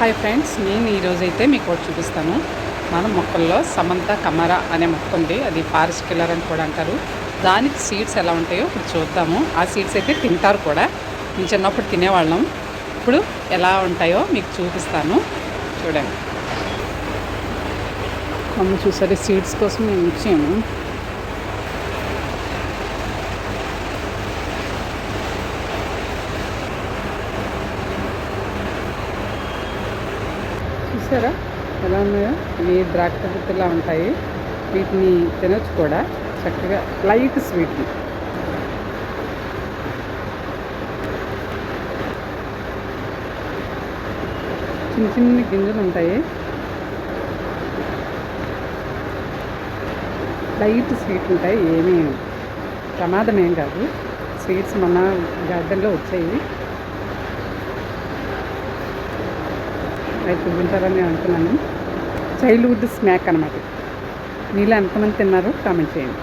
Hi friends నేను ఈరోజైతే మీకు ఒకటి చూపిస్తాను. మన మొక్కల్లో సమంత కమర అనే మొక్క ఉంది. అది ఫారెస్ట్ కిల్లర్ అని కూడా అంటారు. దానికి సీడ్స్ ఎలా ఉంటాయో ఇప్పుడు చూద్దాము. ఆ సీడ్స్ అయితే తింటారు కూడా. నేను చిన్నప్పుడు తినేవాళ్ళం. ఇప్పుడు ఎలా ఉంటాయో మీకు చూపిస్తాను. చూడండి. కొమ్మ చూసారు? సీడ్స్ కోసం మేము ఇచ్చాము. చూసారా? ఎలా ఉన్నాయో? ఇవి ద్రాక్ష గుత్తులా ఉంటాయి. వీటిని తినొచ్చు కూడా. చక్కగా లైట్ స్వీట్. చిన్న చిన్న గింజలు ఉంటాయి. లైట్ స్వీట్ ఉంటాయి. ఏమీ ప్రమాదం ఏం కాదు. స్వీట్స్ మన గార్డెన్లో వచ్చాయి. అయితే చూపించాలని అనుకున్నాను. చైల్డ్హుడ్ స్నాక్ అనమాట మీలో ఎంతమంది తిన్నారో కామెంట్ చేయండి.